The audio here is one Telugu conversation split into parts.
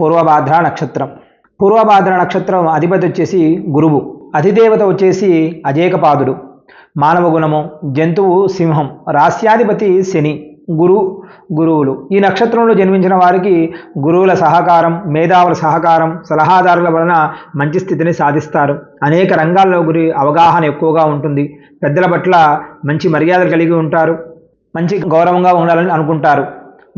పూర్వభాద్ర నక్షత్రం. పూర్వభాద్ర నక్షత్రం అధిపతి వచ్చేసి గురువు. అధిదేవత వచ్చేసి అజేకపాదుడు. మానవ గుణము జంతువు సింహం రాస్యాధిపతి శని గురు గురువులు. ఈ నక్షత్రంలో జన్మించిన వారికి గురువుల సహకారం మేధావుల సహకారం సలహాదారుల వలన మంచి స్థితిని సాధిస్తారు. అనేక రంగాల్లో గురి అవగాహన ఎక్కువగా ఉంటుంది. పెద్దల పట్ల మంచి మర్యాదలు కలిగి ఉంటారు. మంచి గౌరవంగా ఉండాలని అనుకుంటారు.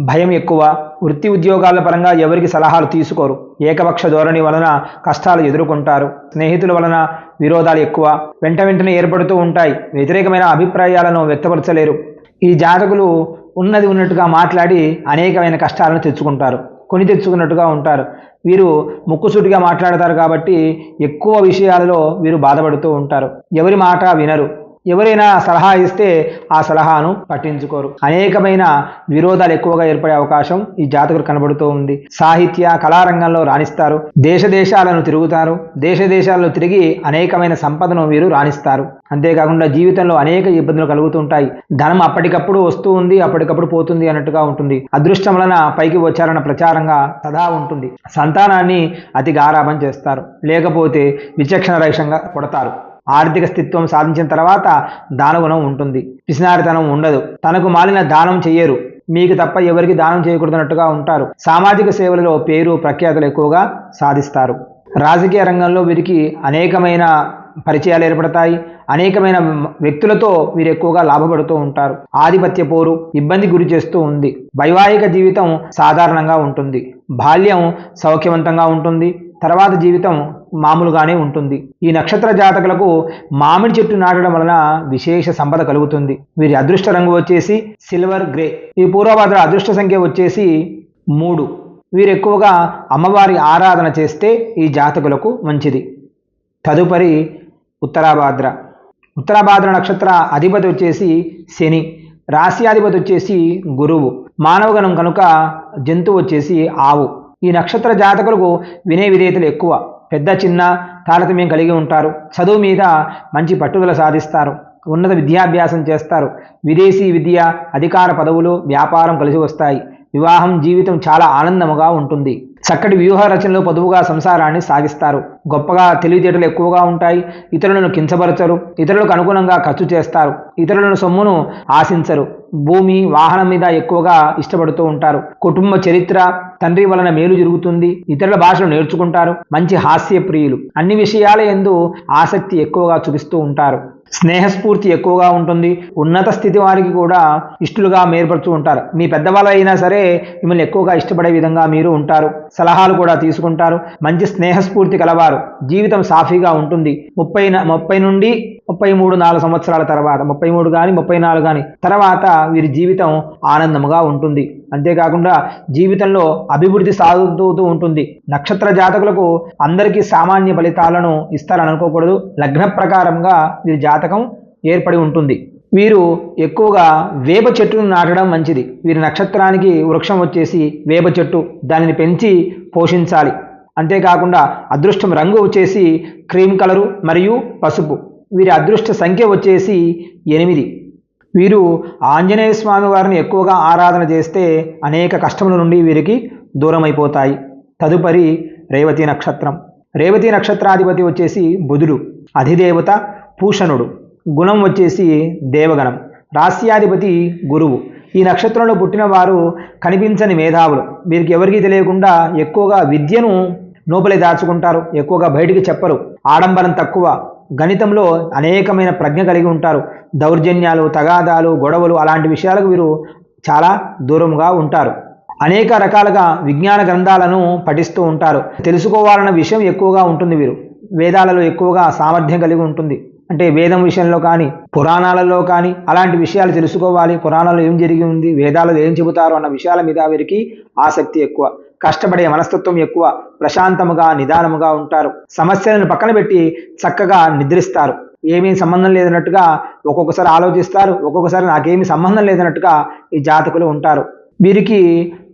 భయం ఎక్కువ వృత్తి ఉద్యోగాల పరంగా ఎవరికి సలహాలు తీసుకోరు. ఏకపక్ష ధోరణి వలన కష్టాలు ఎదుర్కొంటారు. స్నేహితుల వలన విరోధాలు ఎక్కువ. వెంట వెంటనే ఏర్పడుతూ ఉంటాయి. వ్యతిరేకమైన అభిప్రాయాలను వ్యక్తపరచలేరు. ఈ జాతకులు ఉన్నది ఉన్నట్టుగా మాట్లాడి అనేకమైన కష్టాలను తెచ్చుకుంటారు. కొని తెచ్చుకున్నట్టుగా ఉంటారు. వీరు ముక్కుసూటిగా మాట్లాడతారు కాబట్టి ఎక్కువ విషయాలలో వీరు బాధపడుతూ ఉంటారు. ఎవరి మాట వినరు. ఎవరైనా సలహా ఇస్తే ఆ సలహాను పట్టించుకోరు. అనేకమైన విరోధాలు ఎక్కువగా ఏర్పడే అవకాశం ఈ జాతకులు కనబడుతూ ఉంది. సాహిత్య కళారంగంలో రాణిస్తారు. దేశ దేశాలను తిరుగుతారు. దేశ దేశాల్లో తిరిగి అనేకమైన సంపదను వీరు రాణిస్తారు. అంతేకాకుండా జీవితంలో అనేక ఇబ్బందులు కలుగుతుంటాయి. ధనం అప్పటికప్పుడు వస్తూ ఉంది అప్పటికప్పుడు పోతుంది అన్నట్టుగా ఉంటుంది. అదృష్టం వలన పైకి వచ్చారన్న ప్రచారంగా సదా ఉంటుంది. సంతానాన్ని అతి గారాభం చేస్తారు. లేకపోతే విచక్షణ రహితంగా కొడతారు ఆర్థిక స్థిత్వం సాధించిన తర్వాత దానగుణం ఉంటుంది. పిసినారితనం ఉండదు. తనకు మాలిన దానం చెయ్యరు. మీకు తప్ప ఎవరికి దానం చేయకూడదన్నట్టుగా ఉంటారు. సామాజిక సేవలలో పేరు ప్రఖ్యాతులు ఎక్కువగా సాధిస్తారు. రాజకీయ రంగంలో వీరికి అనేకమైన పరిచయాలు ఏర్పడతాయి. అనేకమైన వ్యక్తులతో వీరు ఎక్కువగా లాభపడుతూ ఉంటారు. ఆధిపత్య పోరు ఇబ్బంది గురి చేస్తూ ఉంది. వైవాహిక జీవితం సాధారణంగా ఉంటుంది. బాల్యం సౌఖ్యవంతంగా ఉంటుంది. తర్వాత జీవితం మామూలుగానే ఉంటుంది. ఈ నక్షత్ర జాతకులకు మామిడి చెట్టు నాటడం వలన విశేష సంపద కలుగుతుంది. వీరి అదృష్ట రంగు వచ్చేసి సిల్వర్ గ్రే. ఈ పూర్వభద్ర అదృష్ట సంఖ్య వచ్చేసి మూడు. వీరు ఎక్కువగా అమ్మవారి ఆరాధన చేస్తే ఈ జాతకులకు మంచిది. తదుపరి ఉత్తరాభాద్ర. ఉత్తరాభాద్ర నక్షత్ర అధిపతి వచ్చేసి శని. రాశ్యాధిపతి వచ్చేసి గురువు. మానవగణం కనుక జంతువు వచ్చేసి ఆవు. ఈ నక్షత్ర జాతకులకు వినయ విధేయతలు ఎక్కువ. పెద్ద చిన్న తారతమ్యం కలిగి ఉంటారు. చదువు మీద మంచి పట్టుదల సాధిస్తారు. ఉన్నత విద్యాభ్యాసం చేస్తారు. విదేశీ విద్య అధికార పదవులు వ్యాపారం కలిసి వస్తాయి. వివాహం జీవితం చాలా ఆనందముగా ఉంటుంది. చక్కటి వ్యూహ రచనలో పొదువుగా సంసారాన్ని సాగిస్తారు. గొప్పగా తెలివితేటలు ఎక్కువగా ఉంటాయి. ఇతరులను కించపరచరు. ఇతరులకు అనుగుణంగా ఖర్చు చేస్తారు. ఇతరులను సొమ్మును ఆశించరు. భూమి వాహనం మీద ఎక్కువగా ఇష్టపడుతూ ఉంటారు. కుటుంబ చరిత్ర తండ్రి వలన మేలు జరుగుతుంది. ఇతరుల భాషలు నేర్చుకుంటారు. మంచి హాస్య ప్రియులు అన్ని విషయాల ఎందు ఆసక్తి ఎక్కువగా చూపిస్తూ ఉంటారు. స్నేహస్ఫూర్తి ఎక్కువగా ఉంటుంది. ఉన్నత స్థితి వారికి కూడా ఇష్టలుగా మేర్పడుతూ ఉంటారు. మీ పెద్దవాళ్ళు అయినా సరే మిమ్మల్ని ఎక్కువగా ఇష్టపడే విధంగా మీరు ఉంటారు. సలహాలు కూడా తీసుకుంటారు. మంచి స్నేహస్ఫూర్తి కలవారు. జీవితం సాఫీగా ఉంటుంది. ముప్పై ముప్పై నుండి ముప్పై మూడు నాలుగు సంవత్సరాల తర్వాత ముప్పై మూడు కానీ ముప్పై నాలుగు కానీ తర్వాత వీరి జీవితం ఆనందముగా ఉంటుంది. అంతేకాకుండా జీవితంలో అభివృద్ధి సాగుతూ ఉంటుంది. నక్షత్ర జాతకులకు అందరికీ సామాన్య ఫలితాలను ఇస్తారని అనుకోకూడదు లగ్న ప్రకారంగా వీరి జాతకం ఏర్పడి ఉంటుంది. వీరు ఎక్కువగా వేప చెట్టును నాటడం మంచిది. వీరి నక్షత్రానికి వృక్షం వచ్చేసి వేప చెట్టు దానిని పెంచి పోషించాలి. అంతేకాకుండా అదృష్టం రంగు వచ్చేసి క్రీమ్ కలరు మరియు పసుపు. వీరి అదృష్ట సంఖ్య వచ్చేసి ఎనిమిది. వీరు ఆంజనేయ స్వామి వారిని ఎక్కువగా ఆరాధన చేస్తే అనేక కష్టముల నుండి వీరికి దూరం అయిపోతాయి తదుపరి రేవతి నక్షత్రం. రేవతి నక్షత్రాధిపతి వచ్చేసి బుధుడు అధిదేవత భూషణుడు గుణం వచ్చేసి దేవగణం రాస్యాధిపతి గురువు. ఈ నక్షత్రంలో పుట్టిన వారు కనిపించని మేధావులు. వీరికి ఎవరికీ తెలియకుండా ఎక్కువగా విద్యను నోపలే దాచుకుంటారు ఎక్కువగా బయటికి చెప్పరు. ఆడంబరం తక్కువ గణితంలో అనేకమైన ప్రజ్ఞ కలిగి ఉంటారు. దౌర్జన్యాలు తగాదాలు గొడవలు అలాంటి విషయాలకు వీరు చాలా దూరంగా ఉంటారు. అనేక రకాలుగా విజ్ఞాన గ్రంథాలను పఠిస్తూ ఉంటారు. తెలుసుకోవాలన్న విషయం ఎక్కువగా ఉంటుంది వీరు. వేదాలలో ఎక్కువగా సామర్థ్యం కలిగి ఉంటుంది. అంటే వేదం విషయంలో కానీ పురాణాలలో కానీ అలాంటి విషయాలు తెలుసుకోవాలి. పురాణాలు ఏం జరిగి ఉంది వేదాలలో ఏం చెబుతారు అన్న విషయాల మీద వీరికి ఆసక్తి ఎక్కువ. కష్టపడే మనస్తత్వం ఎక్కువ ప్రశాంతముగా నిదానముగా ఉంటారు. సమస్యలను పక్కన పెట్టి చక్కగా నిద్రిస్తారు. ఏమీ సంబంధం లేదన్నట్టుగా ఒక్కొక్కసారి ఆలోచిస్తారు ఒక్కొక్కసారి నాకేమీ సంబంధం లేదన్నట్టుగా ఈ జాతకులు ఉంటారు. వీరికి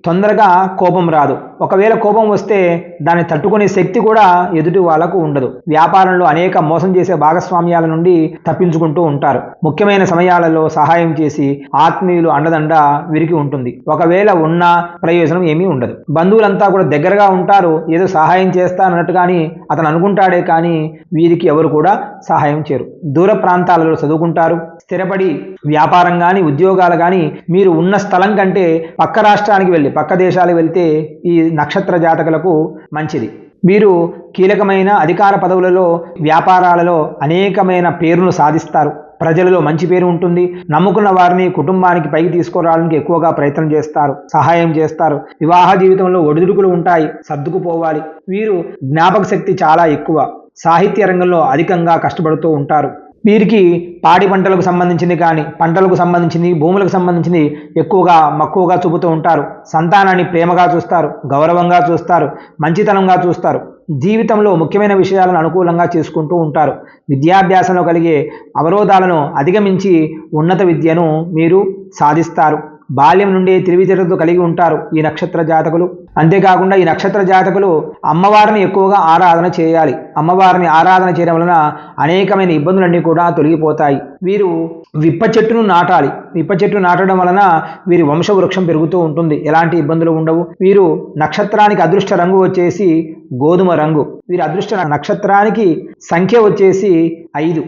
తొందరగా కోపం రాదు. ఒకవేళ కోపం వస్తే దాన్ని తట్టుకునే శక్తి కూడా ఎదుటి వాళ్ళకు ఉండదు. వ్యాపారంలో అనేక మోసం చేసే భాగస్వామ్యాల నుండి తప్పించుకుంటూ ఉంటారు. ముఖ్యమైన సమయాలలో సహాయం చేసి ఆత్మీయులు అండదండ వీరికి ఉంటుంది. ఒకవేళ ఉన్నా ప్రయోజనం ఏమీ ఉండదు. బంధువులంతా కూడా దగ్గరగా ఉంటారు. ఏదో సహాయం చేస్తానన్నట్టు కానీ అతను అనుకుంటాడే కానీ వీరికి ఎవరు కూడా సహాయం చేయరు. దూర ప్రాంతాలలో చదువుకుంటారు. స్థిరపడి వ్యాపారం కానీ ఉద్యోగాలు కానీ మీరు ఉన్న స్థలం కంటే పక్క రాష్ట్రానికి వెళ్ళి పక్క దేశాలు వెళ్తే ఈ నక్షత్ర జాతకులకు మంచిది. మీరు కీలకమైన అధికార పదవులలో వ్యాపారాలలో అనేకమైన పేరును సాధిస్తారు. ప్రజలలో మంచి పేరు ఉంటుంది. నమ్ముకున్న వారిని కుటుంబానికి పైకి తీసుకురావడానికి ఎక్కువగా ప్రయత్నం చేస్తారు. సహాయం చేస్తారు. వివాహ జీవితంలో ఒడిదుడుకులు ఉంటాయి. సర్దుకుపోవాలి. వీరు జ్ఞాపక శక్తి చాలా ఎక్కువ. సాహిత్య రంగంలో అధికంగా కష్టపడుతూ ఉంటారు. వీరికి పాడి పంటలకు సంబంధించింది కానీ పంటలకు సంబంధించింది భూములకు సంబంధించింది ఎక్కువగా మక్కువగా చూపుతూ ఉంటారు. సంతానాన్ని ప్రేమగా చూస్తారు గౌరవంగా చూస్తారు మంచితనంగా చూస్తారు. జీవితంలో ముఖ్యమైన విషయాలను అనుకూలంగా చేసుకుంటూ ఉంటారు. విద్యాభ్యాసంలో కలిగే అవరోధాలను అధిగమించి ఉన్నత విద్యను మీరు సాధిస్తారు. బాల్యం నుండి తెలివితేటలతో కలిగి ఉంటారు ఈ నక్షత్ర జాతకులు. అంతేకాకుండా ఈ నక్షత్ర జాతకులు అమ్మవారిని ఎక్కువగా ఆరాధన చేయాలి. అమ్మవారిని ఆరాధన చేయడం వలన అనేకమైన ఇబ్బందులన్నీ కూడా తొలగిపోతాయి. వీరు విప్ప చెట్టును నాటాలి. విప్ప చెట్టు నాటడం వలన వీరి వంశవృక్షం పెరుగుతూ ఉంటుంది. ఎలాంటి ఇబ్బందులు ఉండవు. వీరు నక్షత్రానికి అదృష్ట రంగు వచ్చేసి గోధుమ రంగు. వీరి అదృష్ట నక్షత్రానికి సంఖ్య వచ్చేసి ఐదు.